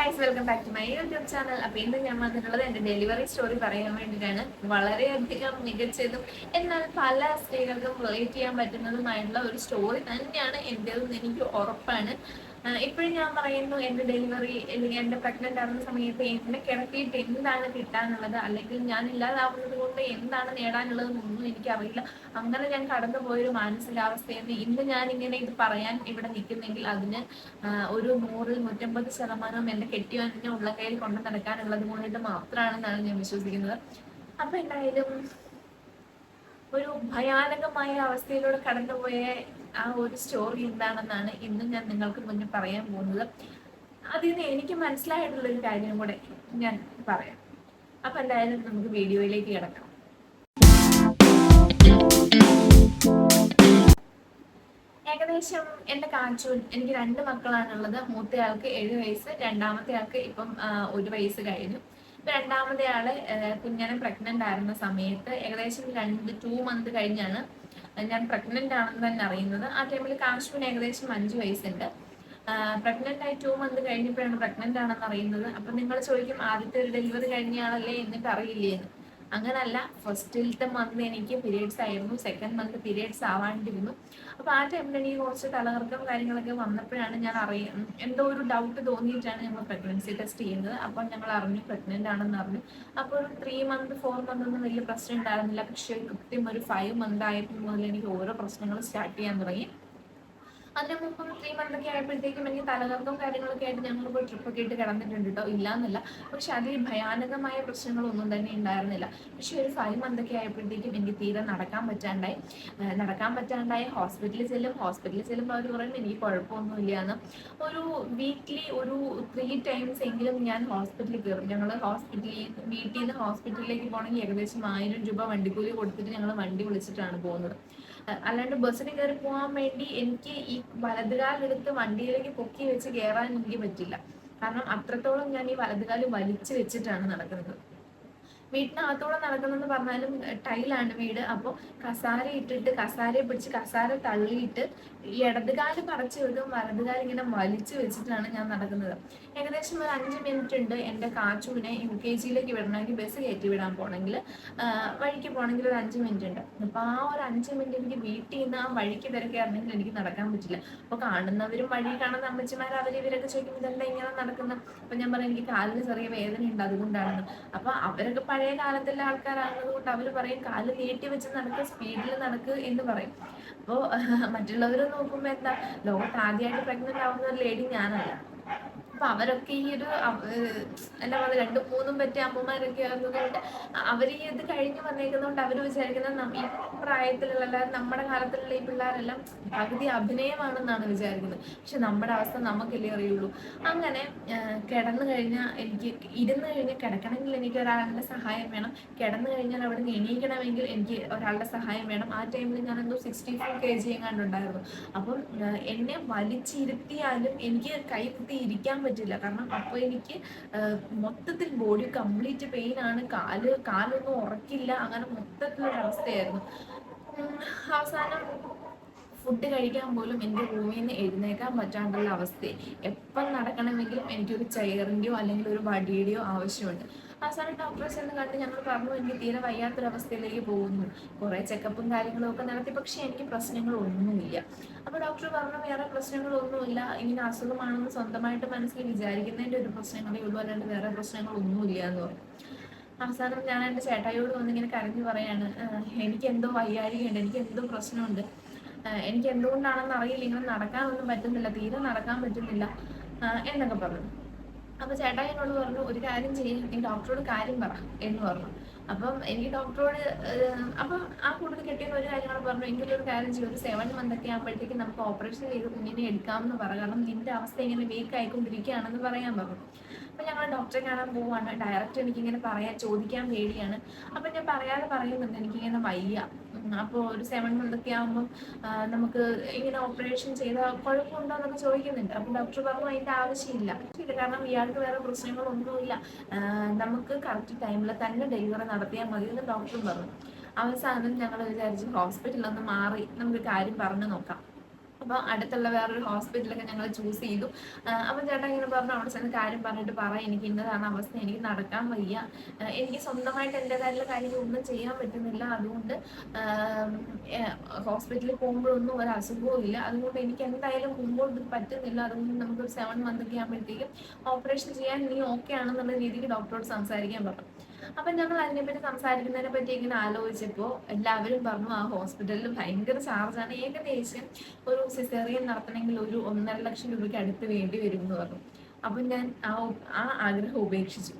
Guys welcome back to my YouTube channel അപ്പൊ ഇന്ന് ഞാൻ വന്നിട്ടുള്ളത് എന്റെ ഡെലിവറി സ്റ്റോറി പറയാൻ വേണ്ടിയിട്ടാണ്. വളരെയധികം മികച്ചതും എന്നാൽ പല സ്ത്രീകൾക്കും റിലേറ്റ് ചെയ്യാൻ പറ്റുന്നതുമായിട്ടുള്ള ഒരു സ്റ്റോറി തന്നെയാണ് എന്റെതെന്ന് എനിക്ക് ഉറപ്പാണ്. ഇപ്പോഴും ഞാൻ പറയുന്നു എന്റെ ഡെലിവറി അല്ലെങ്കിൽ എന്റെ പ്രഗ്നന്റ് ആവുന്ന സമയത്ത് എന്നെ കിടത്തിയിട്ട് എന്താണ് കിട്ടാനുള്ളത്? അല്ലെങ്കിൽ ഞാൻ ഇല്ലാതാവുന്നത് കൊണ്ട് എന്താണ് നേടാനുള്ളത് ഒന്നും എനിക്കറിയില്ല. അങ്ങനെ ഞാൻ കടന്നു പോയൊരു മാനസികാവസ്ഥയെന്ന് ഇന്ന് ഞാൻ ഇങ്ങനെ ഇത് പറയാൻ ഇവിടെ നിൽക്കുന്നെങ്കിൽ അതിന് ഒരു നൂറിൽ നൂറ്റമ്പത് ശതമാനവും എന്റെ കെട്ടിയോ എന്നെ ഉള്ള കയ്യിൽ കൊണ്ടു നടക്കാനുള്ളത് കൊണ്ടിട്ട് മാത്രമാണെന്നാണ് ഞാൻ വിശ്വസിക്കുന്നത്. അപ്പൊ എന്തായാലും ഒരു ഭയാനകമായ അവസ്ഥയിലൂടെ കടന്നുപോയ ആ ഒരു സ്റ്റോറി എന്താണെന്നാണ് ഇന്ന് ഞാൻ നിങ്ങൾക്ക് മുന്നിൽ പറയാൻ പോകുന്നത്. അതിൽ നിന്ന് എനിക്ക് മനസ്സിലായിട്ടുള്ള ഒരു കാര്യം കൂടെ ഞാൻ പറയാം. അപ്പൊ എന്തായാലും നമുക്ക് വീഡിയോയിലേക്ക് കിടക്കാം. ഏകദേശം എന്റെ കാച്ചൂൻ എനിക്ക് രണ്ട് മക്കളാണുള്ളത്. മൂത്തയാൾക്ക് ഏഴ് വയസ്സ് രണ്ടാമത്തെ ആൾക്ക് ഇപ്പം ഒരു വയസ്സ് കഴിഞ്ഞു. ഇപ്പൊ രണ്ടാമത്തെ ആൾ കുഞ്ഞനെ പ്രഗ്നന്റ് ആയിരുന്ന സമയത്ത് ഏകദേശം രണ്ട് ടു മന്ത് കഴിഞ്ഞാണ് ഞാൻ പ്രഗ്നന്റ് ആണെന്ന് തന്നെ അറിയുന്നത്. ആ ടൈമിൽ കാശ്മീർ ഏകദേശം അഞ്ച് വയസ്സുണ്ട്. പ്രഗ്നന്റ് ആയി ടു മന്ത് കഴിഞ്ഞപ്പോഴാണ് പ്രഗ്നന്റ് ആണെന്ന് അറിയുന്നത്. അപ്പൊ നിങ്ങൾ ചോദിക്കും ആദ്യത്തെ ഒരു ഡെലിവറി കഴിഞ്ഞയാളല്ലേ? എന്നിട്ട് അറിയില്ലേ എന്ന് അങ്ങനല്ല ഫസ്റ്റിലത്തെ മന്ത് എനിക്ക് പീരിയഡ്സ് ആയിരുന്നു സെക്കൻഡ് മന്ത് പീരിയഡ്സ് ആവാണ്ടിരുന്നു. അപ്പൊ ആ ടൈമിൽ എനിക്ക് കുറച്ച് തലകർക്കം കാര്യങ്ങളൊക്കെ വന്നപ്പോഴാണ് ഞാൻ അറിയ എന്തോ ഒരു ഡൗട്ട് തോന്നിയിട്ടാണ് ഞങ്ങൾ പ്രഗ്നൻസി ടെസ്റ്റ് ചെയ്യുന്നത്. അപ്പോൾ ഞങ്ങൾ അറിഞ്ഞു പ്രഗ്നന്റ് ആണെന്ന് അറിഞ്ഞു. അപ്പോൾ ഒരു ത്രീ മന്ത് ഫോർ മന്ത് ഒന്നും വലിയ പ്രശ്നം ഉണ്ടായിരുന്നില്ല. പക്ഷെ കൃത്യം ഒരു ഫൈവ് മന്ത് ആയപ്പോൾ മുതൽ എനിക്ക് ഓരോ പ്രശ്നങ്ങൾ സ്റ്റാർട്ട് ചെയ്യാൻ തുടങ്ങി. അതിന് മുമ്പ് ത്രീ മന്ത് ഒക്കെ ആയപ്പോഴത്തേക്കും എനിക്ക് തലകർക്കം കാര്യങ്ങളൊക്കെ ആയിട്ട് ഞങ്ങൾ പോയി ട്രിപ്പൊക്കെ ഇട്ട് കിടന്നിട്ടുണ്ട് കേട്ടോ ഇല്ലാന്നല്ല. പക്ഷെ അതിൽ ഭയാനകമായ പ്രശ്നങ്ങളൊന്നും തന്നെ ഉണ്ടായിരുന്നില്ല. പക്ഷെ ഒരു ഫൈവ് മന്ത് ഒക്കെ ആയപ്പോഴത്തേക്കും എനിക്ക് തീരെ നടക്കാൻ പറ്റാണ്ടായി. നടക്കാൻ പറ്റാണ്ടായി. ഹോസ്പിറ്റലിൽ ചെല്ലും ഹോസ്പിറ്റലിൽ ചെല്ലുമ്പോൾ അവർ പറയും എനിക്ക് കുഴപ്പമൊന്നുമില്ല എന്ന് ഒരു വീക്ക്ലി ഒരു ത്രീ ടൈംസ് എങ്കിലും ഞാൻ ഹോസ്പിറ്റലിൽ കയറും ഞങ്ങൾ ഹോസ്പിറ്റലിൽ വീട്ടിൽ നിന്ന് ഹോസ്പിറ്റലിലേക്ക് പോകണമെങ്കിൽ ഏകദേശം ആയിരം രൂപ വണ്ടിക്കൂലി കൊടുത്തിട്ട് ഞങ്ങൾ വണ്ടി വിളിച്ചിട്ടാണ് പോകുന്നത്. അല്ലാണ്ട് ബസ്സിന് കയറി പോകാൻ വേണ്ടി എനിക്ക് ഈ വലതുകാലെടുത്ത് വണ്ടിയിലേക്ക് പൊക്കി വെച്ച് കയറാൻ എനിക്ക് പറ്റില്ല. കാരണം അത്രത്തോളം ഞാൻ ഈ വലതുകാൽ വലിച്ചു വെച്ചിട്ടാണ് നടക്കുന്നത്. വീട്ടിനകത്തൂടെ നടക്കുന്നെന്ന് പറഞ്ഞാലും ടൈലാണ് വീട്. അപ്പോൾ കസാര ഇട്ടിട്ട് കസാരയെ പിടിച്ച് കസാര തള്ളിയിട്ട് ഇടതുകാൽ പറിച്ചു വെക്കും വലതുകാൽ ഇങ്ങനെ വലിച്ചു വെച്ചിട്ടാണ് ഞാൻ നടക്കുന്നത്. ഏകദേശം ഒരു അഞ്ച് മിനിറ്റ് ഉണ്ട് എന്റെ കാച്ചുവിനെ യു കെ ജിയിലേക്ക് വിടണമെങ്കിൽ ബസ് കയറ്റി വിടാൻ പോകണമെങ്കിൽ. വഴിക്ക് പോകണമെങ്കിൽ ഒരു അഞ്ച് മിനിറ്റ് ഉണ്ട്. അപ്പോൾ ആ ഒരു അഞ്ച് മിനിറ്റ് എനിക്ക് വീട്ടിൽ നിന്ന് ആ വഴിക്ക് തിരക്കായിരുന്നെങ്കിൽ എനിക്ക് നടക്കാൻ പറ്റില്ല. അപ്പോൾ കാണുന്നവരും വഴി കാണുന്ന അമ്മച്ചിമാർ അവർ ഇവരൊക്കെ ചോദിക്കും ഇതെല്ലാം ഇങ്ങനെ നടക്കുന്നത് അപ്പോൾ ഞാൻ പറയാം എനിക്ക് കാലിന് ചെറിയ വേദന ഉണ്ട് അതുകൊണ്ടാണ് അപ്പോൾ അവരൊക്കെ പഴയ കാലത്തിലെ ആൾക്കാരാകുന്നത് കൊണ്ട് അവർ പറയും കാൽ നീട്ടി വെച്ച് നടക്ക് സ്പീഡിൽ നടക്കുക എന്ന് പറയും. അപ്പോൾ മറ്റുള്ളവർ നോക്കുമ്പോൾ എന്താ ലോകത്ത് ആദ്യമായിട്ട് പ്രഗ്നന്റ് ആവുന്ന ഒരു ലേഡി ഞാനല്ല. അപ്പൊ അവരൊക്കെ ഈ ഒരു എന്താ പറയുക രണ്ടും മൂന്നും പറ്റിയ അമ്മമാരൊക്കെ ആകുന്നതുകൊണ്ട് അവർ ഈ ഇത് കഴിഞ്ഞ് വന്നേക്കുന്നതുകൊണ്ട് അവർ വിചാരിക്കുന്നത് ഈ പ്രായത്തിലുള്ള നമ്മുടെ കാലത്തിലുള്ള ഈ പിള്ളേരെല്ലാം പകുതി അഭിനയമാണെന്നാണ് വിചാരിക്കുന്നത്. പക്ഷെ നമ്മുടെ അവസ്ഥ നമുക്കല്ലേ അറിയുള്ളൂ. അങ്ങനെ കിടന്നു കഴിഞ്ഞാൽ എനിക്ക് ഇരുന്ന് കഴിഞ്ഞാൽ കിടക്കണമെങ്കിൽ എനിക്ക് ഒരാളുടെ സഹായം വേണം. കിടന്നു കഴിഞ്ഞാൽ അവിടെ നിന്ന് എണീക്കണമെങ്കിൽ എനിക്ക് ഒരാളുടെ സഹായം വേണം. ആ ടൈമിൽ ഞാൻ എന്തോ സിക്സ്റ്റി ഫോർ കെ ജി എങ്ങാണ്ടുണ്ടായിരുന്നു അപ്പം എന്നെ വലിച്ചിരുത്തിയാലും എനിക്ക് കൈ കുത്തി ഇരിക്കാൻ പറ്റില്ല. കാരണം അപ്പോൾ എനിക്ക് മൊത്തത്തിൽ ബോഡി കംപ്ലീറ്റ് പെയിൻ ആണ്. കാൽ കാലൊന്നും ഉറക്കില്ല. അങ്ങനെ മൊത്തത്തിലൊരവസ്ഥയായിരുന്നു അവസ്ഥയായിരുന്നു. അവസാനം ഫുഡ് കഴിക്കാൻ പോലും എന്റെ റൂമിൽ നിന്ന് എഴുന്നേക്കാൻ പറ്റാണ്ടുള്ള അവസ്ഥയെ എപ്പം നടക്കണമെങ്കിലും എനിക്കൊരു ചെയറിന്റെയോ അല്ലെങ്കിൽ ഒരു വടിയുടെയോ ആവശ്യമുണ്ട്. അവസാനം ഡോക്ടേഴ്സ് എന്ന് കണ്ട് ഞങ്ങൾ പറഞ്ഞു എനിക്ക് തീരെ വയ്യാത്തൊരവസ്ഥയിലേക്ക് പോകുന്നു. കുറേ ചെക്കപ്പും കാര്യങ്ങളും ഒക്കെ നടത്തി പക്ഷേ എനിക്ക് പ്രശ്നങ്ങളൊന്നുമില്ല. അപ്പോൾ ഡോക്ടർ പറഞ്ഞു വേറെ പ്രശ്നങ്ങളൊന്നുമില്ല. ഇങ്ങനെ അസുഖമാണെന്ന് സ്വന്തമായിട്ട് മനസ്സിൽ വിചാരിക്കുന്നതിന്റെ ഒരു പ്രശ്നങ്ങളേ ഉള്ളൂ അല്ലാണ്ട് വേറെ പ്രശ്നങ്ങളൊന്നുമില്ല എന്ന് പറഞ്ഞു. അവസാനം ഞാൻ എന്റെ ചേട്ടായിയോട് വന്നിങ്ങനെ കരഞ്ഞു പറയാണ് എനിക്ക് എന്തോ വയ്യാരികയുണ്ട് എനിക്ക് എന്തോ പ്രശ്നമുണ്ട്. എനിക്ക് എന്തുകൊണ്ടാണെന്ന് അറിയില്ല ഇങ്ങനെ നടക്കാനൊന്നും പറ്റുന്നില്ല തീരെ നടക്കാൻ പറ്റുന്നില്ല. എന്നൊക്കെ പറഞ്ഞു. അപ്പൊ ചേട്ടാ എന്നോട് പറഞ്ഞു ഒരു കാര്യം ചെയ്യും നീ ഡോക്ടറോട് കാര്യം പറ എന്ന് പറഞ്ഞു. അപ്പം എനിക്ക് ഡോക്ടറോട് അപ്പം ആ കൂടുതൽ കിട്ടിയ ഒരു കാര്യം കൂടെ പറഞ്ഞു എനിക്കൊരു കാര്യം ചെയ്യും ഒരു സെവൻ മന്ത് ഒക്കെ ആകുമ്പോഴത്തേക്ക് നമുക്ക് ഓപ്പറേഷൻ ചെയ്ത് കുഞ്ഞിനെ എടുക്കാമെന്ന് പറ കാരണം നിന്റെ അവസ്ഥ ഇങ്ങനെ വീക്ക് ആയിക്കൊണ്ടിരിക്കുകയാണെന്ന് പറയാൻ പറഞ്ഞു. അപ്പൊ ഞങ്ങൾ ഡോക്ടറെ കാണാൻ പോവാണ്. ഡയറക്റ്റ് എനിക്കിങ്ങനെ പറയാൻ ചോദിക്കാൻ പേടിയാണ്. അപ്പൊ ഞാൻ പറയാതെ പറയുന്നുണ്ട് എനിക്കിങ്ങനെ വയ്യ. അപ്പോൾ ഒരു സെവൻ മന്ത് ഒക്കെ ആകുമ്പം ആ, നമുക്ക് ഇങ്ങനെ ഓപ്പറേഷൻ ചെയ്ത കുഴപ്പമുണ്ടോ എന്നൊക്കെ ചോദിക്കുന്നുണ്ട്. അപ്പോൾ ഡോക്ടർ പറഞ്ഞു അതിന്റെ ആവശ്യമില്ല. ഇല്ല കാരണം ഇയാൾക്ക് വേറെ പ്രശ്നങ്ങളൊന്നുമില്ല നമുക്ക് കറക്റ്റ് ടൈമിൽ തന്നെ ഡെലിവറി നടത്തിയാൽ മതി എന്ന് ഡോക്ടർ പറഞ്ഞു. അവസാനം ഞങ്ങൾ വിചാരിച്ചു ഹോസ്പിറ്റലിൽ ഒന്ന് മാറി. നമുക്ക് കാര്യം പറഞ്ഞു നോക്കാം. അപ്പോൾ അടുത്തുള്ള വേറൊരു ഹോസ്പിറ്റലൊക്കെ ഞങ്ങൾ ചൂസ് ചെയ്തു. അപ്പം ചേട്ടൻ ഇങ്ങനെ പറഞ്ഞു അവിടെ ചെന്ന് കാര്യം പറഞ്ഞിട്ട് പറ എനിക്ക് ഇന്നതാണ് അവസ്ഥ എനിക്ക് നടക്കാൻ വയ്യ. എനിക്ക് സ്വന്തമായിട്ട് എന്റെതായിട്ടുള്ള കാര്യങ്ങളൊന്നും ചെയ്യാൻ പറ്റുന്നില്ല. അതുകൊണ്ട് ഹോസ്പിറ്റലിൽ പോകുമ്പോഴൊന്നും ഒരു അസുഖവും ഇല്ല. അതുകൊണ്ട് എനിക്ക് എന്തായാലും മുമ്പോട്ട് പറ്റുന്നില്ല. അതുകൊണ്ട് നമുക്ക് സെവൻ മന്ത് ഒക്കെ ആകുമ്പോഴത്തേക്കും ഓപ്പറേഷൻ ചെയ്യാൻ നീ ഓക്കെ ആണെന്നുള്ള രീതിക്ക് ഡോക്ടറോട് സംസാരിക്കാൻ പറഞ്ഞു. അപ്പം ഞങ്ങൾ അതിനെപ്പറ്റി സംസാരിക്കുന്നതിനെ പറ്റി ഇങ്ങനെ ആലോചിച്ചപ്പോൾ എല്ലാവരും പറഞ്ഞു ആ ഹോസ്പിറ്റലിൽ ഭയങ്കര ചാർജാണ്. ഏകദേശം ഒരു സിസേറിയൻ നടത്തണമെങ്കിൽ ഒരു ഒന്നര ലക്ഷം രൂപയ്ക്ക് അടുത്ത് വേണ്ടി വരും എന്ന് പറഞ്ഞു. അപ്പം ഞാൻ ആ ആ ആഗ്രഹം ഉപേക്ഷിച്ചു.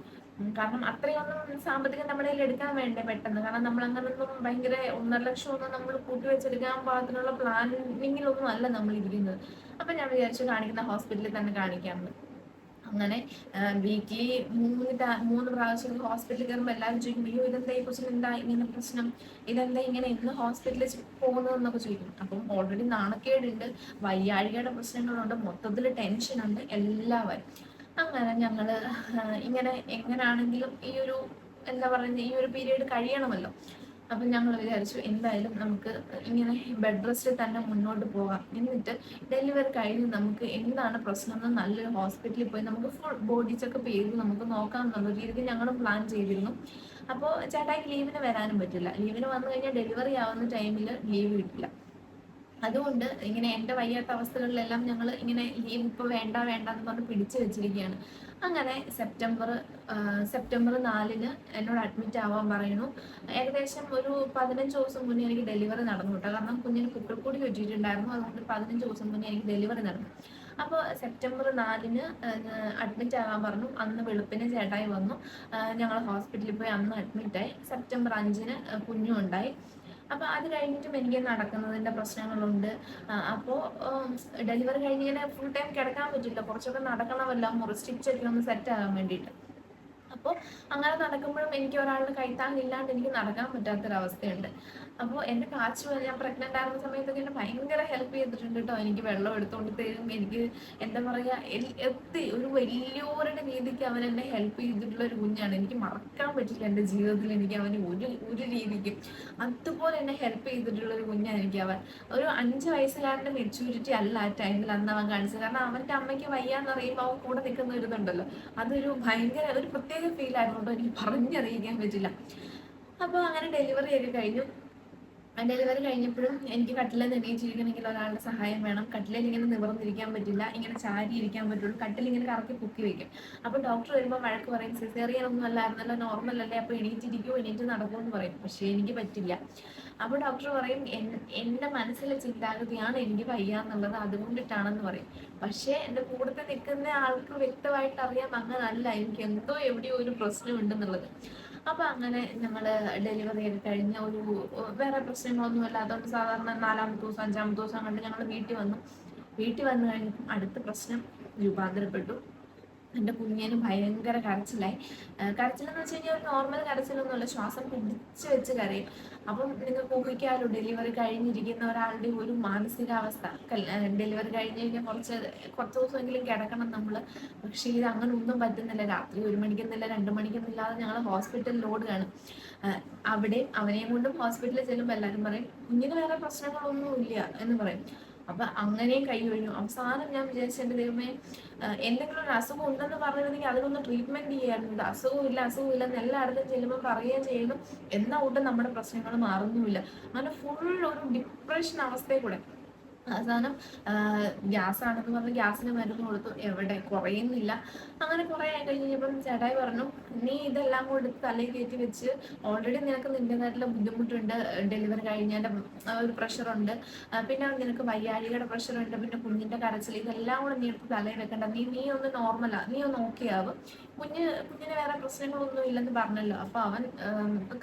കാരണം അത്രയൊന്നും സാമ്പത്തികം നമ്മുടെ കയ്യിൽ എടുക്കാൻ വേണ്ടേ പെട്ടെന്ന്. കാരണം നമ്മൾ അങ്ങനൊന്നും ഭയങ്കര ഒന്നര ലക്ഷം ഒന്നും നമ്മൾ കൂട്ടിവെച്ചെടുക്കാൻ പാകത്തിനുള്ള പ്ലാനിങ്ങിലൊന്നും അല്ല നമ്മൾ ഇരിക്കുന്നത്. അപ്പം ഞാൻ വിചാരിച്ചു കാണിക്കുന്ന ഹോസ്പിറ്റലിൽ തന്നെ കാണിക്കാമെന്ന്. അങ്ങനെ വീക്ക്ലി മൂന്ന് മൂന്ന് പ്രാവശ്യം ഹോസ്പിറ്റലിൽ കയറുമ്പോൾ എല്ലാവരും ചോദിക്കും അയ്യോ ഇതെന്താ ഈ കൊച്ചിന് എന്താ ഇങ്ങനെ പ്രശ്നം? ഇതെന്താ ഇങ്ങനെ? ഇന്ന് ഹോസ്പിറ്റലിൽ പോകുന്നതെന്നൊക്കെ ചോദിക്കും. അപ്പം ഓൾറെഡി നാണക്കേടുണ്ട്. വയ്യാഴികയുടെ പ്രശ്നങ്ങളുണ്ട്. മൊത്തത്തിൽ ടെൻഷനുണ്ട് എല്ലാവരും. അങ്ങനെ ഞങ്ങൾ ഇങ്ങനെ എങ്ങനെയാണെങ്കിലും ഈ ഒരു എന്താ പറയുന്നത് ഈ ഒരു പീരീഡ് കഴിയണമല്ലോ. അപ്പം ഞങ്ങൾ വിചാരിച്ചു എന്തായാലും നമുക്ക് ഇങ്ങനെ ബെഡ് റെസ്റ്റിൽ തന്നെ മുന്നോട്ട് പോകാം. എന്നിട്ട് ഡെലിവറി കഴിഞ്ഞ് നമുക്ക് എന്താണ് പ്രശ്നം എന്ന് നല്ലൊരു ഹോസ്പിറ്റലിൽ പോയി നമുക്ക് ഫുൾ ബോഡി ചെക്കപ്പ് ചെയ്ത് നമുക്ക് നോക്കാം എന്നുള്ള രീതിയിൽ ഞങ്ങൾ പ്ലാൻ ചെയ്തിരുന്നു അപ്പോൾ ചേട്ടായിക്ക് ലീവിന് വരാനും പറ്റില്ല. ലീവിന് വന്നു കഴിഞ്ഞാൽ ഡെലിവറി ആവുന്ന ടൈമിൽ ലീവ് കിട്ടില്ല. അതുകൊണ്ട് ഇങ്ങനെ എന്റെ വയ്യാത്ത അവസ്ഥകളിലെല്ലാം ഞങ്ങൾ ഇങ്ങനെ ലീവ് ഇപ്പോൾ വേണ്ട വേണ്ട എന്ന് പറഞ്ഞ് പിടിച്ചു വെച്ചിരിക്കുകയാണ്. അങ്ങനെ സെപ്റ്റംബർ സെപ്റ്റംബർ നാലിന് എന്നോട് അഡ്മിറ്റ് ആവാൻ പറയുന്നു. ഏകദേശം ഒരു പതിനഞ്ച് ദിവസം മുന്നേ എനിക്ക് ഡെലിവറി നടന്നു കേട്ടോ. കാരണം കുഞ്ഞിന് കുട്ടിക്കൂടി വെച്ചിട്ടുണ്ടായിരുന്നു അതുകൊണ്ട് പതിനഞ്ച് ദിവസം മുന്നേ എനിക്ക് ഡെലിവറി നടന്നു. അപ്പോൾ സെപ്റ്റംബർ നാലിന് അഡ്മിറ്റ് ആകാൻ പറഞ്ഞു. അന്ന് വെളുപ്പിന് ചേട്ടായി വന്നു. ഞങ്ങൾ ഹോസ്പിറ്റലിൽ പോയി അന്ന് അഡ്മിറ്റായി സെപ്റ്റംബർ അഞ്ചിന് കുഞ്ഞും ഉണ്ടായി. അപ്പോൾ അത് കഴിഞ്ഞിട്ടും എനിക്ക് നടക്കുന്നതിന്റെ പ്രശ്നങ്ങളുണ്ട്. അപ്പോൾ ഡെലിവറി കഴിഞ്ഞ് ഇങ്ങനെ ഫുൾ ടൈം കിടക്കാൻ പറ്റില്ല. കുറച്ചൊക്കെ നടക്കണമല്ലോ. മുറി സ്റ്റിച്ചൊക്കെ ഒന്ന് സെറ്റ് ആകാൻ വേണ്ടിയിട്ട്. അപ്പോൾ അങ്ങനെ നടക്കുമ്പോഴും എനിക്ക് ഒരാളുടെ കൈത്താങ്ങില്ലാണ്ട് എനിക്ക് നടക്കാൻ പറ്റാത്തൊരവസ്ഥയുണ്ട്. അപ്പോൾ എന്റെ കാച്ചു ഞാൻ പ്രഗ്നന്റ് ആയിരുന്ന സമയത്തൊക്കെ എന്നെ ഭയങ്കര ഹെൽപ്പ് ചെയ്തിട്ടുണ്ട് കേട്ടോ. എനിക്ക് വെള്ളം എടുത്തുകൊണ്ട് തരും. എനിക്ക് എന്താ പറയുക എത്തി ഒരു വലിയവരുടെ രീതിക്ക് അവൻ എന്നെ ഹെൽപ്പ് ചെയ്തിട്ടുള്ള ഒരു കുഞ്ഞാണ്. എനിക്ക് മറക്കാൻ പറ്റില്ല എന്റെ ജീവിതത്തിൽ എനിക്ക് അവന് ഒരു ഒരു രീതിക്ക്. അതുപോലെ എന്നെ ഹെൽപ്പ് ചെയ്തിട്ടുള്ള ഒരു കുഞ്ഞാണ് എനിക്ക് അവൻ. ഒരു അഞ്ച് വയസ്സുകാരന്റെ മെച്യൂരിറ്റി അല്ല ആ ടൈമിൽ അന്ന് അവൻ കാണിച്ചത്. കാരണം അവന്റെ അമ്മയ്ക്ക് വയ്യാന്ന് അറിയുമ്പോൾ അവൻ കൂടെ നിൽക്കുന്ന ഒരു ഇതുണ്ടല്ലോ. അതൊരു ഭയങ്കര ഒരു പ്രത്യേക ഫീൽ ആയതുകൊണ്ട് എനിക്ക് പറഞ്ഞറിയിക്കാൻ പറ്റില്ല. അപ്പോൾ അങ്ങനെ ഡെലിവറി ഒക്കെ കഴിഞ്ഞു. ഡെലിവറി കഴിഞ്ഞപ്പോഴും എനിക്ക് കട്ടിലിൽ നിന്ന് എണീച്ചിരിക്കണമെങ്കിൽ ഒരാളുടെ സഹായം വേണം. കട്ടിലിൽ ഇങ്ങനെ നിവർന്നിരിക്കാൻ പറ്റില്ല. ഇങ്ങനെ ചാരി ഇരിക്കാൻ പറ്റുള്ളൂ. കട്ടിൽ ഇങ്ങനെ കറക്കി പൊക്കി വെക്കും. അപ്പോൾ ഡോക്ടർ വരുമ്പോൾ വഴക്ക് പറയും സിസേറിയൻ ഒന്നും അല്ലായിരുന്നല്ലോ നോർമൽ അല്ലേ? അപ്പോൾ എണീറ്റിരിക്കുമോ എണീറ്റ് നടക്കുമെന്ന് പറയും. പക്ഷേ എനിക്ക് പറ്റില്ല. അപ്പോൾ ഡോക്ടർ പറയും "എൻ- എന്റെ മനസ്സിലെ ചിന്താഗതിയാണ് എനിക്ക് വയ്യ എന്നുള്ളത് അതുകൊണ്ടിട്ടാണെന്ന് പറയും. പക്ഷേ എന്റെ കൂടത്തെ നിൽക്കുന്ന ആൾക്ക് വ്യക്തമായിട്ട് അറിയാം അങ്ങനല്ല. എനിക്ക് എന്തോ എവിടെയോ ഒരു പ്രശ്നമുണ്ടെന്നുള്ളത്. അപ്പൊ അങ്ങനെ ഞങ്ങൾ ഡെലിവറി ഒക്കെ കഴിഞ്ഞ ഒരു വേറെ പ്രശ്നങ്ങളൊന്നും ഇല്ല. അതുകൊണ്ട് സാധാരണ നാലാമത്തെ ദിവസം അഞ്ചാമത്തെ ദിവസം കണ്ട് ഞങ്ങൾ വീട്ടിൽ വന്നു. വീട്ടിൽ വന്നു കഴിഞ്ഞപ്പം അടുത്ത പ്രശ്നം രൂപാന്തരപ്പെട്ടു. എന്റെ കുഞ്ഞിന് ഭയങ്കര കരച്ചിലായി. കരച്ചിലെന്ന് വെച്ച് കഴിഞ്ഞാൽ ഒരു നോർമൽ കരച്ചിലൊന്നുമല്ല. ശ്വാസം പിടിച്ച് വെച്ച് കരയും. അപ്പം നിങ്ങൾക്ക് ഊഹിക്കാമല്ലോ ഡെലിവറി കഴിഞ്ഞിരിക്കുന്ന ഒരാളുടെ ഒരു മാനസികാവസ്ഥ. ഡെലിവറി കഴിഞ്ഞ് കഴിഞ്ഞാൽ കുറച്ച് കുറച്ച് ദിവസമെങ്കിലും കിടക്കണം നമ്മൾ. പക്ഷേ ഇത് അങ്ങനെ ഒന്നും പറ്റുന്നില്ല. രാത്രി ഒരു മണിക്കൊന്നില്ല രണ്ട് മണിക്കൊന്നില്ലാതെ ഞങ്ങൾ ഹോസ്പിറ്റലിൽ ഓടുകയാണ് അവിടെ അവനെയും കൊണ്ടും ഹോസ്പിറ്റലിൽ ചെല്ലുമ്പോൾ എല്ലാവരും പറയും കുഞ്ഞിന് വേറെ പ്രശ്നങ്ങളൊന്നും ഇല്ല എന്ന് പറയും. അപ്പൊ അങ്ങനെയും കൈ ഒഴിഞ്ഞു. അവസാനം ഞാൻ വിചാരിച്ചു ദൈവമേ എന്തെങ്കിലും ഒരു അസുഖം ഉണ്ടെന്ന് പറഞ്ഞിരുന്നെങ്കിൽ അതിനൊന്ന് ട്രീറ്റ്മെന്റ് ചെയ്യാറുണ്ട് അസുഖമില്ല അസുഖമില്ല എന്ന് എല്ലായിടത്തും ചെല്ലുമ്പോൾ പറയുകയും ചെയ്യുന്നു. എന്നാ ഒട്ടും നമ്മുടെ പ്രശ്നങ്ങൾ മാറുന്നുമില്ല. അങ്ങനെ ഫുൾ ഒരു ഡിപ്രഷൻ അവസ്ഥയിൽ കൂടെ അവസാനം ഗ്യാസ് ആണെന്ന് പറഞ്ഞ് ഗ്യാസിന് മരുന്ന് കൊടുത്തു. എവിടെ? കുറയുന്നില്ല. അങ്ങനെ കുറേ ആയി കഴിഞ്ഞപ്പം ചേട്ടായി പറഞ്ഞു നീ ഇതെല്ലാം കൊടുത്ത് തലയിൽ കയറ്റി വെച്ച് ഓൾറെഡി നിനക്ക് നിന്റെതായിട്ടുള്ള ബുദ്ധിമുട്ടുണ്ട് ഡെലിവറി കഴിഞ്ഞതിന്റെ ഒരു പ്രഷറുണ്ട് പിന്നെ നിനക്ക് വയ്യാഴികയുടെ പ്രഷറുണ്ട് പിന്നെ കുഞ്ഞിന്റെ കരച്ചിൽ ഇതെല്ലാം കൂടെ നീ എടുത്ത് തലയിൽ വെക്കണ്ട. നീ നീ ഒന്ന് നോർമലാ നീ ഒന്ന് ഓക്കെ ആവും. കുഞ്ഞ് കുഞ്ഞിന് വേറെ പ്രശ്നങ്ങളൊന്നും ഇല്ലെന്ന് പറഞ്ഞല്ലോ. അപ്പൊ അവൻ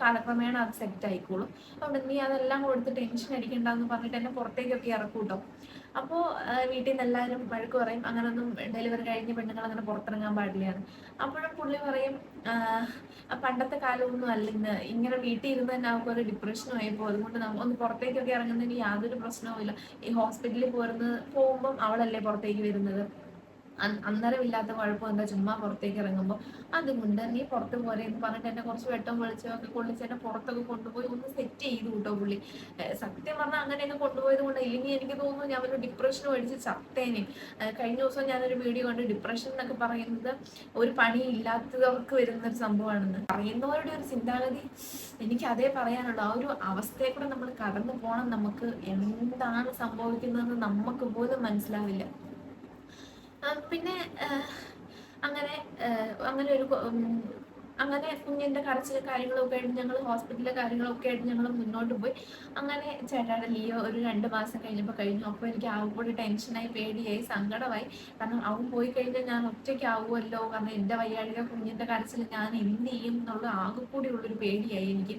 കാലക്രമേണ അത് സെറ്റ് ആയിക്കോളും. അതുകൊണ്ട് നീ അതെല്ലാം കൊടുത്ത് ടെൻഷൻ അടിക്കണ്ടെന്ന് പറഞ്ഞിട്ട് എന്നെ പുറത്തേക്കൊക്കെ ഇറക്കും കേട്ടോ അപ്പോൾ വീട്ടിൽ നിന്ന് എല്ലാവരും വഴക്ക് പറയും അങ്ങനൊന്നും ഡെലിവറി കഴിഞ്ഞ പെണ്ണുങ്ങൾ അങ്ങനെ പുറത്തിറങ്ങാൻ പാടില്ലാണ് അപ്പോഴും പുള്ളി പറയും പണ്ടത്തെ കാലമൊന്നും അല്ല ഇന്ന് ഇങ്ങനെ വീട്ടിൽ ഇരുന്ന് തന്നെ അവർക്ക് ഒരു ഡിപ്രഷൻ ആയിപ്പോൾ അതുകൊണ്ട് ഒന്ന് പുറത്തേക്കൊക്കെ ഇറങ്ങുന്നതിന് യാതൊരു പ്രശ്നവും ഇല്ല ഈ ഹോസ്പിറ്റലിൽ പോരുന്നത് പോകുമ്പം അവളല്ലേ പുറത്തേക്ക് വരുന്നത്. അന്നേരമില്ലാത്ത കുഴപ്പം എന്താ? ചുമ്മാ പുറത്തേക്ക് ഇറങ്ങുമ്പോൾ അതുകൊണ്ട് നീ പുറത്ത് പോരെ എന്ന് പറഞ്ഞിട്ട് എന്നെ കുറച്ച് വെട്ടം വെളിച്ചമൊക്കെ കൊള്ളിച്ച് എന്നെ പുറത്തൊക്കെ കൊണ്ടുപോയി ഒന്ന് സെറ്റ് ചെയ്തു കൂട്ടോ പുള്ളി. സത്യം പറഞ്ഞാൽ അങ്ങനെയൊക്കെ കൊണ്ടുപോയത് കൊണ്ട് ഇല്ലെങ്കിൽ എനിക്ക് തോന്നുന്നു ഞാൻ ഒരു ഡിപ്രഷൻ അടിച്ച് ചത്തേനെ. കഴിഞ്ഞ ദിവസം ഞാനൊരു വീഡിയോ കണ്ട്. ഡിപ്രഷൻ എന്നൊക്കെ പറയുന്നത് ഒരു പണി ഇല്ലാത്തവർക്ക് വരുന്ന ഒരു സംഭവമാണെന്ന്. പറയുന്നവരുടെ ഒരു ചിന്താഗതി എനിക്ക് അതേ പറയാനുള്ളൂ. ആ ഒരു അവസ്ഥയെ കൂടെ നമ്മൾ കടന്നു പോകണം നമുക്ക് എന്താണ് സംഭവിക്കുന്നതെന്ന് നമുക്ക് പോലും മനസ്സിലാവില്ല. പിന്നെ അങ്ങനെ അങ്ങനെ ഒരു അങ്ങനെ കുഞ്ഞിന്റെ കരച്ചിൽ കാര്യങ്ങളൊക്കെ ആയിട്ട് ഞങ്ങൾ ഹോസ്പിറ്റലിലെ കാര്യങ്ങളൊക്കെ ആയിട്ട് ഞങ്ങൾ മുന്നോട്ട് പോയി. അങ്ങനെ ചേട്ടായുടെ ലിയോ ഒരു രണ്ട് മാസം കഴിഞ്ഞപ്പോൾ കഴിഞ്ഞു. അപ്പോൾ എനിക്ക് ആവും കൂടി ടെൻഷനായി പേടിയായി സങ്കടമായി. കാരണം അവൻ പോയി കഴിഞ്ഞാൽ ഞാൻ ഒറ്റയ്ക്ക് ആവുമല്ലോ കാരണം എന്റെ വയ്യാഴിക കുഞ്ഞിന്റെ കരച്ചിൽ ഞാൻ എന്ത് ചെയ്യും എന്നുള്ള ആകെ കൂടി ഉള്ളൊരു പേടിയായി എനിക്ക്.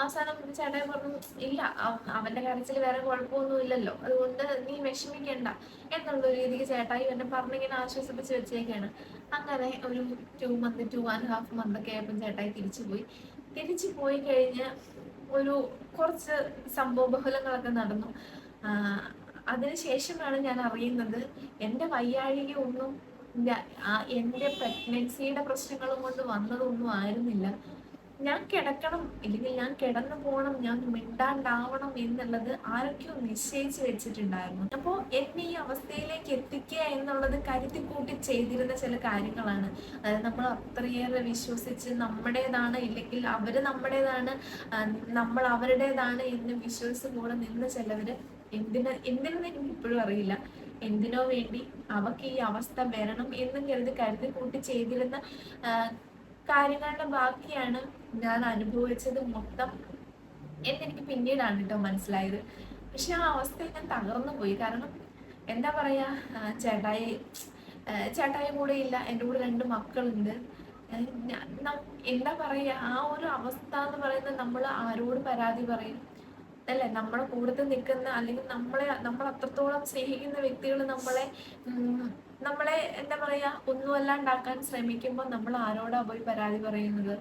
അവസാനം ചേട്ടൻ പറഞ്ഞു ഇല്ല അവന്റെ കരച്ചിൽ വേറെ കുഴപ്പമൊന്നും ഇല്ലല്ലോ. അതുകൊണ്ട് നീ വിഷമിക്കണ്ട. എന്നുള്ള രീതിക്ക് ചേട്ടായി എന്നെ പറഞ്ഞിങ്ങനെ ആശ്വസിപ്പിച്ച് വെച്ചേക്കാണ്. അങ്ങനെ ഒരു two month two and half month ഒക്കെ ആയപ്പോൾ ചേട്ടായി തിരിച്ചു പോയി. തിരിച്ചു പോയി കഴിഞ്ഞ് ഒരു കുറച്ച് സംഭവ ബഹുലങ്ങളൊക്കെ നടന്നു. അതിനുശേഷമാണ് ഞാൻ അറിയുന്നത് എന്റെ വയ്യാഴിക ഒന്നും എന്റെ പ്രഗ്നൻസിയുടെ പ്രശ്നങ്ങളും കൊണ്ട് വന്നതൊന്നും ആയിരുന്നില്ല. ഞാൻ കിടക്കണം ഇല്ലെങ്കിൽ ഞാൻ കിടന്നു പോകണം ഞാൻ മിണ്ടാണ്ടാവണം എന്നുള്ളത് ആരൊക്കെയോ നിശ്ചയിച്ചു വെച്ചിട്ടുണ്ടായിരുന്നു. അപ്പോൾ എന്നെ ഈ അവസ്ഥയിലേക്ക് എത്തിക്കുക എന്നുള്ളത് കരുതി കൂട്ടി ചെയ്തിരുന്ന ചില കാര്യങ്ങളാണ്. അതായത് നമ്മൾ അത്രയേറെ വിശ്വസിച്ച് നമ്മുടേതാണ് ഇല്ലെങ്കിൽ അവർ നമ്മുടേതാണ് നമ്മൾ അവരുടേതാണ് എന്ന് വിശ്വസിച്ച് കൂടെ നിന്ന് ചിലവര് എന്തിന് എന്തിനെന്ന് എനിക്ക് ഇപ്പോഴും അറിയില്ല. എന്തിനോ വേണ്ടി അവക്ക് ഈ അവസ്ഥ വരണം എന്നും കരുതി കരുതി കൂട്ടി ചെയ്തിരുന്ന കാര്യങ്ങളുടെ ബാക്കിയാണ് ഞാൻ അനുഭവിച്ചത് മൊത്തം എന്നെനിക്ക് പിന്നീടാണ് കേട്ടോ മനസ്സിലായത്. പക്ഷെ ആ അവസ്ഥയിൽ ഞാൻ തകർന്നു പോയി. കാരണം എന്താ പറയാ ചേട്ടായി ചേട്ടായി കൂടെ ഇല്ല. എന്റെ കൂടെ രണ്ട് മക്കളുണ്ട്. എന്താ പറയാ ആ ഒരു അവസ്ഥ എന്ന് പറയുന്നത് നമ്മൾ ആരോട് പരാതി പറയും അല്ലേ? നമ്മളെ കൂടുതൽ നിൽക്കുന്ന അല്ലെങ്കിൽ നമ്മളെ നമ്മൾ അത്രത്തോളം സ്നേഹിക്കുന്ന വ്യക്തികൾ നമ്മളെ നമ്മളെ എന്താ പറയാ ഒന്നുമല്ലാണ്ടാക്കാൻ ശ്രമിക്കുമ്പോൾ നമ്മൾ ആരോടാ പോയി പരാതി പറയുന്നത്?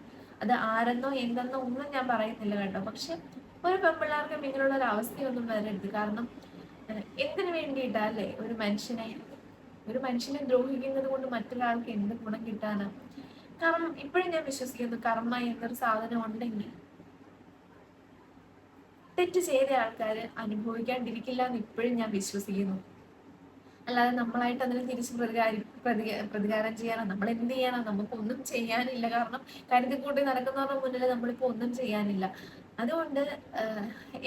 അത് ആരെന്നോ എന്തെന്നോ ഒന്നും ഞാൻ പറയുന്നില്ല കേട്ടോ. പക്ഷെ ഒരു പെൺപിള്ളേർക്കും ഇങ്ങനെയുള്ള ഒരു അവസ്ഥയൊന്നും വരരുത്. കാരണം എന്തിനു വേണ്ടിയിട്ടാ അല്ലേ ഒരു മനുഷ്യനെ ഒരു മനുഷ്യനെ ദ്രോഹിക്കുന്നത് കൊണ്ട് മറ്റൊരാൾക്ക് എന്ത് ഗുണം കിട്ടാനാ? കാരണം ഇപ്പോഴും ഞാൻ വിശ്വസിക്കുന്നു കർമ്മ എന്നൊരു സാധനം ഉണ്ടെങ്കിൽ തെറ്റ് ചെയ്ത ആൾക്കാർ അനുഭവിക്കാണ്ടിരിക്കില്ല എന്ന് ഇപ്പോഴും ഞാൻ വിശ്വസിക്കുന്നു. അല്ലാതെ നമ്മളായിട്ട് അതിന് തിരിച്ച് പ്രതികാരി പ്രതി പ്രതികാരം ചെയ്യാനോ നമ്മൾ എന്ത് ചെയ്യാനോ നമുക്കൊന്നും ചെയ്യാനില്ല. കാരണം കരുതി കൂട്ടി നടക്കുന്നവരുടെ മുന്നിൽ നമ്മളിപ്പോൾ ഒന്നും ചെയ്യാനില്ല. അതുകൊണ്ട്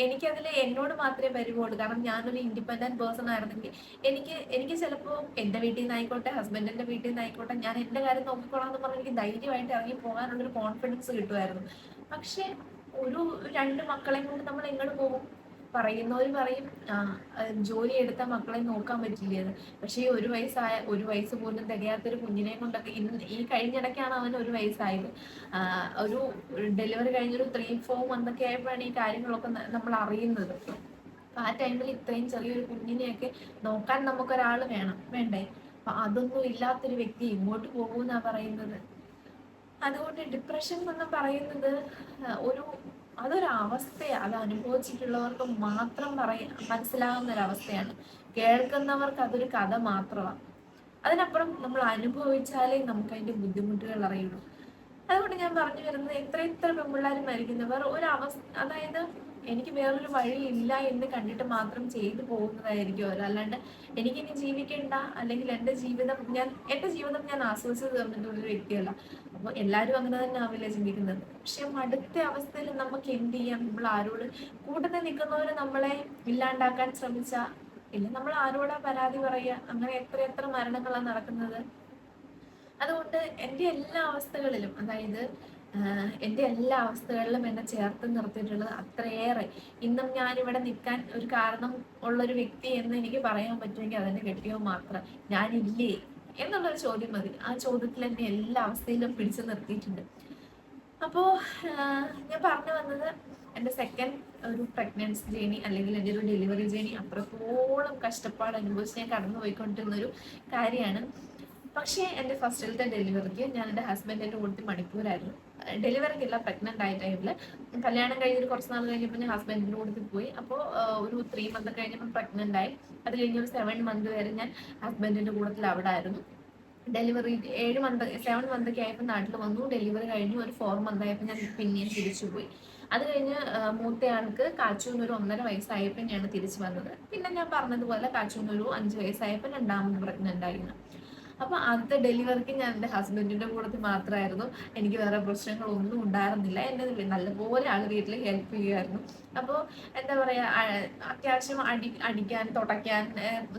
എനിക്കതിൽ എന്നോട് മാത്രമേ പരിവുള്ളൂ കാരണം ഞാനൊരു ഇൻഡിപെൻഡന്റ് പേഴ്സൺ ആയിരുന്നെങ്കിൽ എനിക്ക് എനിക്ക് ചിലപ്പോൾ എന്റെ വീട്ടിൽ നിന്നായിക്കോട്ടെ ഹസ്ബൻഡിന്റെ വീട്ടിൽ നിന്നായിക്കോട്ടെ ഞാൻ എന്റെ കാര്യം നോക്കിക്കോളാം എന്ന് പറഞ്ഞ് എനിക്ക് ധൈര്യമായിട്ട് ഇറങ്ങി പോകാനുള്ളൊരു കോൺഫിഡൻസ് കിട്ടുമായിരുന്നു. പക്ഷേ ഒരു രണ്ട് മക്കളെയും കൊണ്ട് നമ്മൾ എങ്ങോട്ട് പോകും? പറയുന്നവർ പറയും ആ ജോലി എടുത്ത മക്കളെ നോക്കാൻ പറ്റില്ലെന്ന് പക്ഷേ ഈ ഒരു വയസ്സായ ഒരു വയസ്സ് പോലും തികയാത്തൊരു കുഞ്ഞിനെ കൊണ്ടൊക്കെ ഇന്ന് ഈ കഴിഞ്ഞിടയ്ക്കാണ് അവന് ഒരു വയസ്സായത്. ഒരു ഡെലിവറി കഴിഞ്ഞൊരു ത്രീ ഫോർ മന്തൊക്കെ ആയപ്പോഴാണ് ഈ കാര്യങ്ങളൊക്കെ നമ്മൾ അറിയുന്നത്. അപ്പൊ ആ ടൈമിൽ ഇത്രയും ചെറിയൊരു കുഞ്ഞിനെയൊക്കെ നോക്കാൻ നമുക്കൊരാൾ വേണം. വേണ്ടേ? അപ്പൊ അതൊന്നും ഇല്ലാത്തൊരു വ്യക്തി ഇങ്ങോട്ട് പോകുമെന്നാ പറയുന്നത്? അതുകൊണ്ട് ഡിപ്രഷൻ എന്ന് പറയുന്നത് ഒരു അതൊരു അവസ്ഥയാണ് അത് അനുഭവിച്ചിട്ടുള്ളവർക്ക് മാത്രം പറയ മനസ്സിലാകുന്ന ഒരു അവസ്ഥയാണ് കേൾക്കുന്നവർക്ക് അതൊരു കഥ മാത്രമാണ് അതിനപ്പുറം നമ്മൾ അനുഭവിച്ചാലേ നമുക്ക് അതിന്റെ ബുദ്ധിമുട്ടുകൾ അറിയുള്ളൂ. അതുകൊണ്ട് ഞാൻ പറഞ്ഞു വരുന്നത് എത്ര എത്ര പെൺപിള്ളേർ മരിക്കുന്നവർ ഒരു അവസ്ഥ അതായത് എനിക്ക് വേറൊരു വഴി ഇല്ല എന്ന് കണ്ടിട്ട് മാത്രം ചെയ്തു പോകുന്നതായിരിക്കും അവർ അല്ലാണ്ട് എനിക്കിനി ജീവിക്കേണ്ട അല്ലെങ്കിൽ എന്റെ ജീവിതം ഞാൻ എന്റെ ജീവിതം ഞാൻ ആസ്വദിച്ചു തീർന്നിട്ടുള്ള ഒരു വ്യക്തിയല്ല. അപ്പോൾ എല്ലാവരും അങ്ങനെ തന്നെ ആവില്ല ചിന്തിക്കുന്നത്. പക്ഷെ അടുത്ത അവസ്ഥയിൽ നമുക്ക് എന്ത് ചെയ്യാം? നമ്മൾ ആരോട് കൂട്ടത്തിൽ നിൽക്കുന്നവർ നമ്മളെ ഇല്ലാണ്ടാക്കാൻ ശ്രമിച്ച? ഇല്ല നമ്മൾ ആരോടാ പരാതി പറയുക? അങ്ങനെ എത്ര എത്ര മരണങ്ങളാണ് നടക്കുന്നത്? അതുകൊണ്ട് എന്റെ എല്ലാ അവസ്ഥകളിലും അതായത് എന്റെ എല്ലാ അവസ്ഥകളിലും എന്നെ ചേർത്ത് നിർത്തിയിട്ടുള്ളത് അത്രയേറെ. ഇന്നും ഞാനിവിടെ നിൽക്കാൻ ഒരു കാരണം ഉള്ളൊരു വ്യക്തി എന്ന് എനിക്ക് പറയാൻ പറ്റുമെങ്കിൽ അതെന്നെ കെട്ടിയോ മാത്രം. ഞാനില്ലേ? എന്നുള്ളൊരു ചോദ്യം മതി. ആ ചോദ്യത്തിൽ എന്നെ എല്ലാ അവസ്ഥയിലും പിടിച്ചു നിർത്തിയിട്ടുണ്ട്. അപ്പോൾ ഞാൻ പറഞ്ഞു വന്നത് എന്റെ സെക്കൻഡ് ഒരു പ്രഗ്നൻസി ജേണി അല്ലെങ്കിൽ എന്റെ ഒരു ഡെലിവറി ജേണി അത്രത്തോളം കഷ്ടപ്പാട് അനുഭവിച്ച് ഞാൻ കടന്നു പോയിക്കൊണ്ടിരുന്ന ഒരു കാര്യമാണ്. പക്ഷേ എന്റെ ഫസ്റ്റിലത്തെ ഡെലിവറിക്ക് ഞാൻ എന്റെ ഹസ്ബൻഡിന്റെ കൂട്ടത്തിൽ മണിപ്പൂരായിരുന്നു. ഡെലിവറിക്കല്ല പ്രഗ്നന്റ് ആയ ടൈമിൽ കല്യാണം കഴിഞ്ഞിട്ട് കുറച്ച് നാൾ കഴിഞ്ഞപ്പോൾ ഞാൻ ഹസ്ബൻഡിന്റെ കൂടെ പോയി. അപ്പോൾ ഒരു ത്രീ മന്ത് കഴിഞ്ഞപ്പോൾ പ്രഗ്നന്റ് ആയി. അത് കഴിഞ്ഞ് ഒരു സെവൻ മന്ത് വരെ ഞാൻ ഹസ്ബൻഡിന്റെ കൂട്ടത്തിൽ അവിടെ ആയിരുന്നു ഡെലിവറി ഏഴ് മന്ത് സെവൻ മന്ത് ഒക്കെ ആയപ്പോൾ നാട്ടിൽ വന്നു. ഡെലിവറി കഴിഞ്ഞു ഒരു ഫോർ മന്ത് ആയപ്പോൾ ഞാൻ പിന്നെയും തിരിച്ചു പോയി. അത് കഴിഞ്ഞ് മൂത്തയാൾക്ക് കാച്ചൂന്ന് ഒരു ഒന്നര വയസ്സായപ്പോൾ ഞാൻ തിരിച്ചു വന്നത്. പിന്നെ ഞാൻ പറഞ്ഞതുപോലെ കാച്ചൂന്ന് ഒരു അഞ്ച് വയസ്സായപ്പോൾ രണ്ടാമത് പ്രഗ്നന്റ് ആയിരുന്നു അപ്പൊ ആദ്യത്തെ ഡെലിവറിക്ക് ഞാൻ എന്റെ ഹസ്ബൻഡിന്റെ കൂടെ മാത്രമായിരുന്നു. എനിക്ക് വേറെ പ്രശ്നങ്ങളൊന്നും ഉണ്ടായിരുന്നില്ല. എന്നെ നല്ലപോലെ ആൾ വീട്ടിൽ ഹെൽപ്പ് ചെയ്യുമായിരുന്നു അപ്പോൾ എന്താ പറയാ അത്യാവശ്യം അടി അടിക്കാൻ തുടയ്ക്കാൻ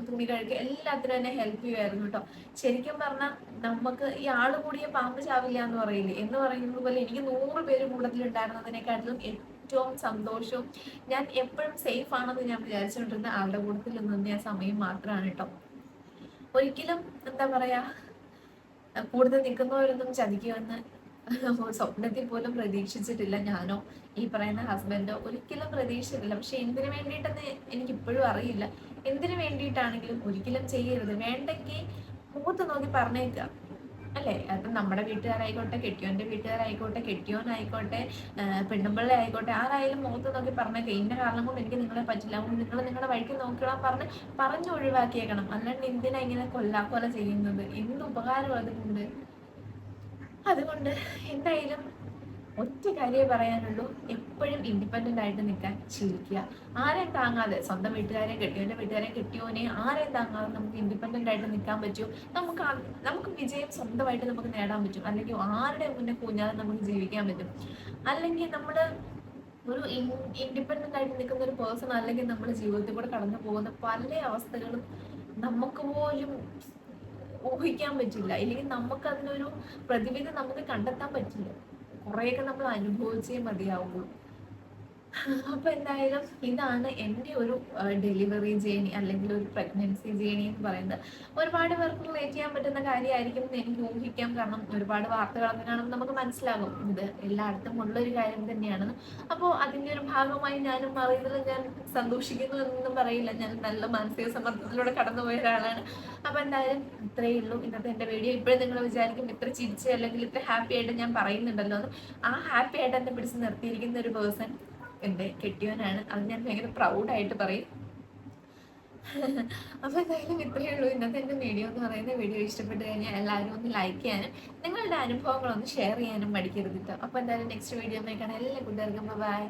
തുണി കഴുകി എല്ലാത്തിനും എന്നെ ഹെൽപ്പ് ചെയ്യുമായിരുന്നു കേട്ടോ. ശരിക്കും പറഞ്ഞാൽ നമുക്ക് ഈ ആൾ കൂടിയ പാമ്പ് ചാവില്ല എന്ന് പറയില്ലേ? എന്ന് പറയുന്നത് പോലെ എനിക്ക് നൂറ് പേര് കൂട്ടത്തിലുണ്ടായിരുന്നതിനെക്കാട്ടിലും ഏറ്റവും സന്തോഷവും ഞാൻ എപ്പോഴും സേഫ് ആണെന്ന് ഞാൻ വിചാരിച്ചുകൊണ്ടിരുന്ന ആളുടെ കൂട്ടത്തിൽ നിന്ന് ആ സമയം മാത്രമാണ് കേട്ടോ. ഒരിക്കലും എന്താ പറയാ കൂടുതൽ നിൽക്കുന്നവരൊന്നും ചതിക്കുമെന്ന് സ്വപ്നത്തിൽ പോലും പ്രതീക്ഷിച്ചിട്ടില്ല ഞാനോ ഈ പറയുന്ന ഹസ്ബൻഡോ ഒരിക്കലും പ്രതീക്ഷിച്ചിട്ടില്ല. പക്ഷെ എന്തിനു വേണ്ടിയിട്ടെന്ന് എനിക്ക് ഇപ്പോഴും അറിയില്ല. എന്തിനു വേണ്ടിയിട്ടാണെങ്കിലും ഒരിക്കലും ചെയ്യരുത്. വേണ്ടെങ്കിൽ മുഖത്ത് നോക്കി പറഞ്ഞേക്കുക. അല്ലേ? അത് നമ്മുടെ വീട്ടുകാരായിക്കോട്ടെ കെട്ടിയോന്റെ വീട്ടുകാരായിക്കോട്ടെ കെട്ടിയോനായിക്കോട്ടെ പെണ്ണുമ്പിള്ള ആയിക്കോട്ടെ ആരായാലും മുഖത്ത് നോക്കി പറഞ്ഞ ഇന്ന കാരണം കൊണ്ട് എനിക്ക് നിങ്ങളെ പറ്റില്ല. അതുകൊണ്ട് നിങ്ങൾ നിങ്ങളുടെ വഴിക്ക് നോക്കണം പറഞ്ഞ് പറഞ്ഞു ഒഴിവാക്കിയേക്കണം. അല്ലാണ്ട് എന്തിനാ ഇങ്ങനെ കൊല്ലാക്കൊല ചെയ്യുന്നത്? എന്ത് ഉപകാരം അതുകൊണ്ട്? അതുകൊണ്ട് എന്തായാലും ഒറ്റ കാര്യമേ പറയാനുള്ളൂ. എപ്പോഴും ഇൻഡിപെൻഡന്റ് ആയിട്ട് നിൽക്കാൻ ശീലിക്കുക ആരെയും താങ്ങാതെ സ്വന്തം വീട്ടുകാരെ കെട്ടിയോന്റെ വീട്ടുകാരെ കെട്ടിയോനെ ആരെയും താങ്ങാതെ നമുക്ക് ഇൻഡിപെൻഡന്റ് ആയിട്ട് നിൽക്കാൻ പറ്റും നമുക്ക് നമുക്ക് വിജയം സ്വന്തമായിട്ട് നമുക്ക് നേടാൻ പറ്റും. അല്ലെങ്കിൽ ആരുടെ മുന്നേ കൂഞ്ഞാതെ നമുക്ക് ജീവിക്കാൻ പറ്റും. അല്ലെങ്കിൽ നമ്മൾ ഒരു ഇൻഡിപെൻഡന്റ് ആയിട്ട് നിൽക്കുന്ന ഒരു പേഴ്സൺ അല്ലെങ്കിൽ നമ്മുടെ ജീവിതത്തിൽ കൂടെ കടന്നു പോകുന്ന പല അവസ്ഥകളും നമുക്ക് പോലും ഊഹിക്കാൻ പറ്റില്ല. ഇല്ലെങ്കിൽ നമുക്ക് അതിനൊരു പ്രതിവിധി നമുക്ക് കണ്ടെത്താൻ പറ്റില്ല. കുറേയൊക്കെ നമ്മൾ അനുഭവിച്ചേ മതിയാവുള്ളൂ. അപ്പൊ എന്തായാലും ഇതാണ് എന്റെ ഒരു ഡെലിവറി ജേണി അല്ലെങ്കിൽ ഒരു പ്രഗ്നൻസി ജേണി എന്ന് പറയുന്നത്. ഒരുപാട് പേർക്ക് റിലേറ്റ് ചെയ്യാൻ പറ്റുന്ന കാര്യമായിരിക്കും എന്ന് എനിക്ക് ഊഹിക്കാം. കാരണം ഒരുപാട് വാർത്തകൾ കാണുമ്പോൾ നമുക്ക് മനസ്സിലാകും ഇത് എല്ലായിടത്തും ഉള്ള ഒരു കാര്യം തന്നെയാണെന്ന്. അപ്പോൾ അതിന്റെ ഒരു ഭാഗമായി ഞാനും അറിയുന്നതിൽ ഞാൻ സന്തോഷിക്കുന്നു എന്നൊന്നും പറയില്ല. ഞാൻ നല്ല മാനസിക സമ്മർദ്ദത്തിലൂടെ കടന്നുപോയ ഒരാളാണ്. അപ്പോൾ എന്തായാലും ഇത്രയേ ഉള്ളൂ. ഇന്നത്തെ എന്റെ വീഡിയോ ഇപ്പോഴും നിങ്ങൾ വിചാരിക്കും ഇത്ര ചിരിച്ച് അല്ലെങ്കിൽ ഇത്ര ഹാപ്പി ആയിട്ട് ഞാൻ പറയുന്നുണ്ടല്ലോ എന്ന്. ആ ഹാപ്പി ആയിട്ട് എന്നെ പിടിച്ച് നിർത്തിയിരിക്കുന്ന ഒരു പേഴ്സൺ എന്റെ കെട്ടിയവനാണ് അത് ഞാൻ ഭയങ്കര പ്രൗഡായിട്ട് പറയും. അപ്പോൾ എന്തായാലും ഇത്രയേ ഉള്ളൂ. ഇന്നത്തെ എന്റെ വീഡിയോ എന്ന് പറയുന്ന വീഡിയോ ഇഷ്ടപ്പെട്ട് കഴിഞ്ഞാൽ എല്ലാവരും ഒന്ന് ലൈക്ക് ചെയ്യാനും നിങ്ങളുടെ അനുഭവങ്ങളൊന്ന് ഷെയർ ചെയ്യാനും മടിക്കരുത് അപ്പോൾ എന്തായാലും നെക്സ്റ്റ് വീഡിയോ നോക്കണം എല്ലാ കൂട്ടുകാർക്കും ബൈ